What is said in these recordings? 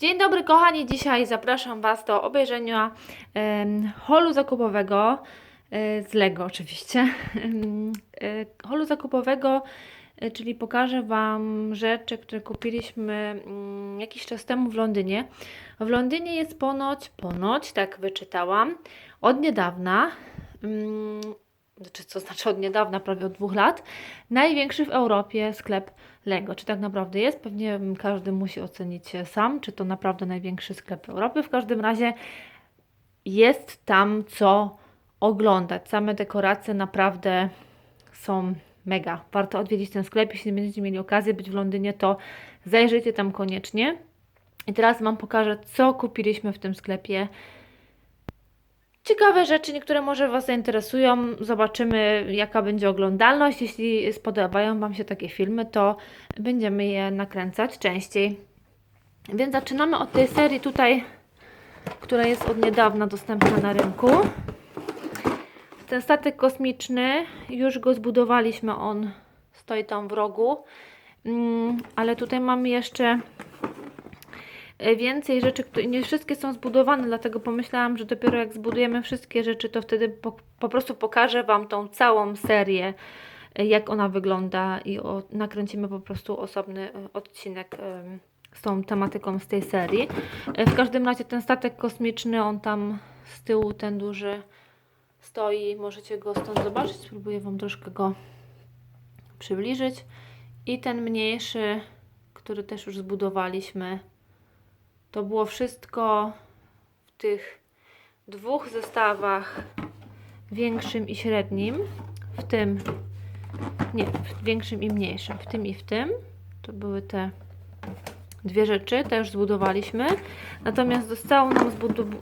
Dzień dobry kochani, dzisiaj zapraszam Was do obejrzenia em, holu zakupowego e, z Lego oczywiście. E, holu zakupowego, e, czyli pokażę Wam rzeczy, które kupiliśmy mm, jakiś czas temu w Londynie. W Londynie jest ponoć, ponoć, tak wyczytałam, od niedawna, mm, znaczy co znaczy od niedawna, prawie od dwóch lat, największy w Europie sklep Lego. Czy tak naprawdę jest? Pewnie każdy musi ocenić sam, czy to naprawdę największy sklep Europy. W każdym razie jest tam co oglądać. Same dekoracje naprawdę są mega. Warto odwiedzić ten sklep. Jeśli będziecie mieli okazji być w Londynie, to zajrzyjcie tam koniecznie. I teraz Wam pokażę, co kupiliśmy w tym sklepie. Ciekawe rzeczy, niektóre może Was zainteresują. Zobaczymy, jaka będzie oglądalność. Jeśli spodobają Wam się takie filmy, to będziemy je nakręcać częściej. Więc zaczynamy od tej serii tutaj, która jest od niedawna dostępna na rynku. Ten statek kosmiczny, już go zbudowaliśmy, on stoi tam w rogu. Mm, ale tutaj mamy jeszcze więcej rzeczy, które nie wszystkie są zbudowane, dlatego pomyślałam, że dopiero jak zbudujemy wszystkie rzeczy, to wtedy po, po prostu pokażę Wam tą całą serię, e, jak ona wygląda i o, nakręcimy po prostu osobny e, odcinek z tą tematyką z tej serii. E, W każdym razie ten statek kosmiczny, on tam z tyłu, ten duży stoi, możecie go stąd zobaczyć, spróbuję Wam troszkę go przybliżyć. I ten mniejszy, który też już zbudowaliśmy, to było wszystko w tych dwóch zestawach, większym i średnim, w tym, nie, w większym i mniejszym, w tym i w tym. To były te dwie rzeczy, te już zbudowaliśmy. Natomiast zostało nam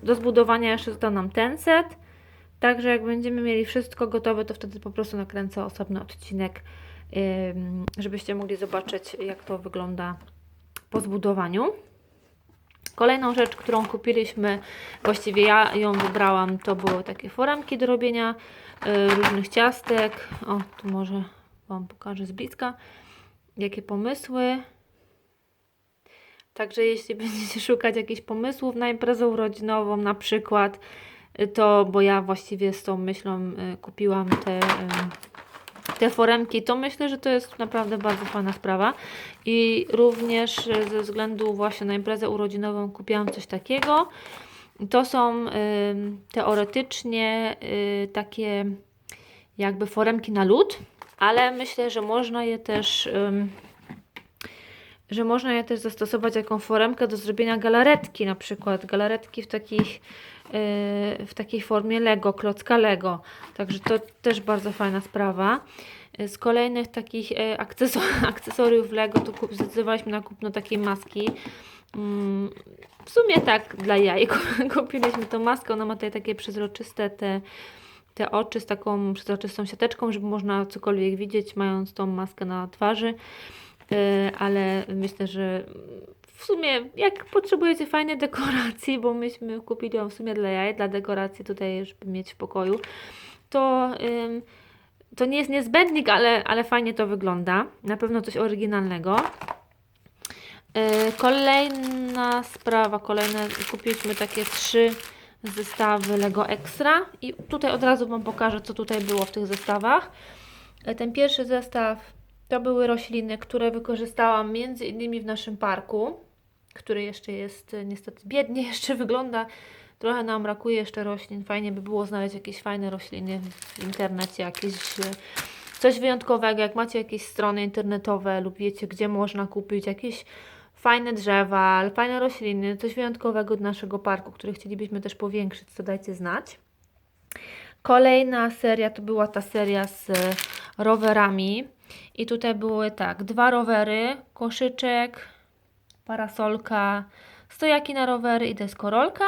do zbudowania jeszcze został nam ten set. Także jak będziemy mieli wszystko gotowe, to wtedy po prostu nakręcę osobny odcinek, żebyście mogli zobaczyć, jak to wygląda po zbudowaniu. Kolejną rzecz, którą kupiliśmy, właściwie ja ją wybrałam, to były takie foremki do robienia y, różnych ciastek. O, tu może Wam pokażę z bliska, jakie pomysły. Także jeśli będziecie szukać jakichś pomysłów na imprezę urodzinową na przykład, y, to, bo ja właściwie z tą myślą y, kupiłam te, y, te foremki, to myślę, że to jest naprawdę bardzo fajna sprawa. I również y, ze względu właśnie na imprezę urodzinową kupiłam coś takiego. To są y, teoretycznie y, takie jakby foremki na lód, ale myślę, że można je też ym, że można je też zastosować jako foremkę do zrobienia galaretki, na przykład galaretki w takich w takiej formie Lego, klocka Lego. Także to też bardzo fajna sprawa. Yy, Z kolejnych takich akcesor- akcesoriów Lego to zdecydowaliśmy na kupno takiej maski. Mm, W sumie tak dla jaj kupiliśmy tą maskę, ona ma tutaj takie przezroczyste te, te oczy z taką przezroczystą siateczką, żeby można cokolwiek widzieć, mając tą maskę na twarzy. Ale myślę, że w sumie jak potrzebujecie fajnej dekoracji, bo myśmy kupili ją w sumie dla jaj, dla dekoracji tutaj, żeby mieć w pokoju, to, ym, to nie jest niezbędnik, ale, ale fajnie to wygląda. Na pewno coś oryginalnego. Yy, Kolejna sprawa, kolejne, kupiliśmy takie trzy zestawy Lego Extra i tutaj od razu Wam pokażę, co tutaj było w tych zestawach. Yy, Ten pierwszy zestaw to były rośliny, które wykorzystałam między innymi w naszym parku, który jeszcze jest e, niestety biednie jeszcze wygląda. Trochę nam brakuje jeszcze roślin. Fajnie by było znaleźć jakieś fajne rośliny w internecie, jakieś e, coś wyjątkowego. Jak macie jakieś strony internetowe lub wiecie, gdzie można kupić jakieś fajne drzewa, fajne rośliny, coś wyjątkowego do naszego parku, który chcielibyśmy też powiększyć, to dajcie znać. Kolejna seria to była ta seria z e, rowerami. I tutaj były tak, dwa rowery, koszyczek, parasolka, stojaki na rowery i deskorolka.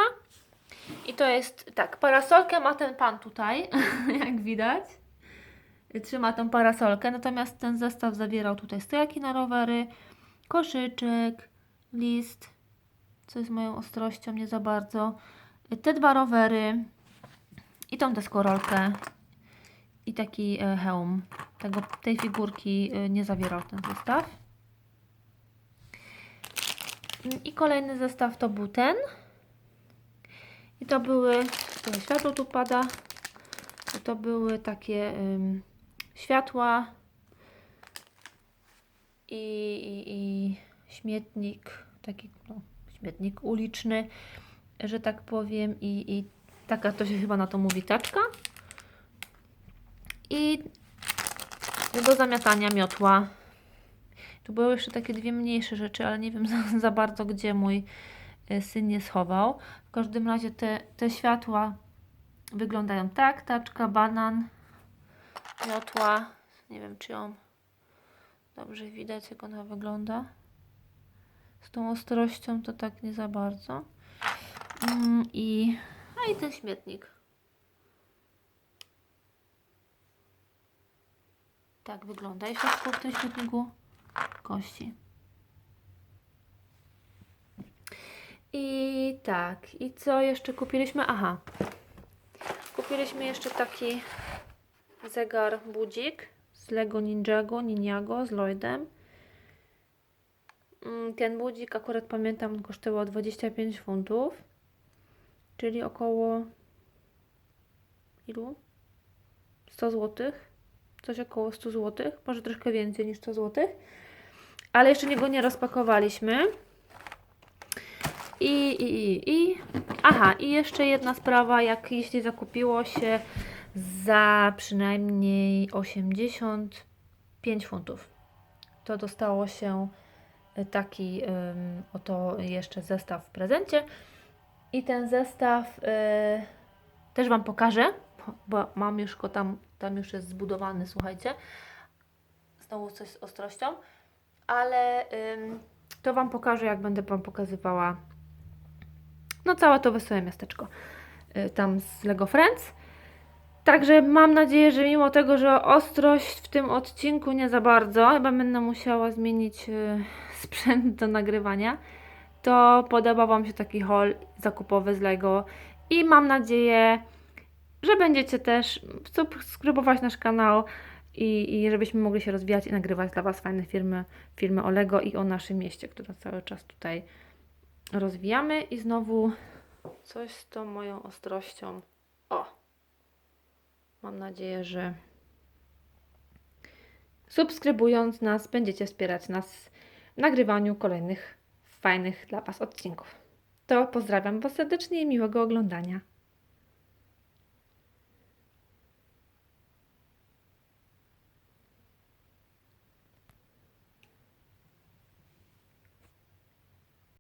I to jest tak, parasolkę ma ten pan tutaj, jak widać. Trzyma tą parasolkę, natomiast ten zestaw zawierał tutaj stojaki na rowery, koszyczek, list, co jest moją ostrością, nie za bardzo. Te dwa rowery i tą deskorolkę i taki e, hełm. Tego, tej figurki e, nie zawierał ten zestaw. I kolejny zestaw to był ten. I to były, trochę światło tu pada, to były takie ym, światła i, i, i śmietnik, taki no, śmietnik uliczny, że tak powiem, i, i taka to się chyba na to mówi taczka. I do zamiatania miotła. Były jeszcze takie dwie mniejsze rzeczy, ale nie wiem za, za bardzo, gdzie mój y, syn je schował. W każdym razie te, te światła wyglądają tak. Taczka, banan, miotła. Nie wiem, czy ją dobrze widać, jak ona wygląda. Z tą ostrością to tak nie za bardzo. Mm, I, a i ten śmietnik. Tak wygląda. I wszystko w tym śmietniku kości. I tak, i co jeszcze kupiliśmy? Aha, kupiliśmy jeszcze taki zegar budzik z Lego Ninjago, Ninjago z Lloydem. Mm, Ten budzik akurat pamiętam kosztował 25 funtów, czyli około ilu? 100 złotych coś około 100 zł, może troszkę więcej niż 100 zł. Ale jeszcze go nie rozpakowaliśmy. I, i, i, i. Aha, i jeszcze jedna sprawa, jak jeśli zakupiło się za przynajmniej 85 funtów, to dostało się taki ym, oto jeszcze zestaw w prezencie. I ten zestaw y, też Wam pokażę, bo mam już go tam, tam już jest zbudowany, słuchajcie. Znowu coś z ostrością, ale ym, to Wam pokażę, jak będę Wam pokazywała no całe to wesołe miasteczko y, tam z Lego Friends. Także mam nadzieję, że mimo tego, że ostrość w tym odcinku nie za bardzo, chyba będę musiała zmienić y, sprzęt do nagrywania, to podoba Wam się taki haul zakupowy z Lego i mam nadzieję, że będziecie też subskrybować nasz kanał i, i żebyśmy mogli się rozwijać i nagrywać dla Was fajne filmy, filmy o Lego i o naszym mieście, które cały czas tutaj rozwijamy. I znowu coś z tą moją ostrością. O! Mam nadzieję, że subskrybując nas będziecie wspierać nas w nagrywaniu kolejnych fajnych dla Was odcinków. To pozdrawiam Was serdecznie i miłego oglądania.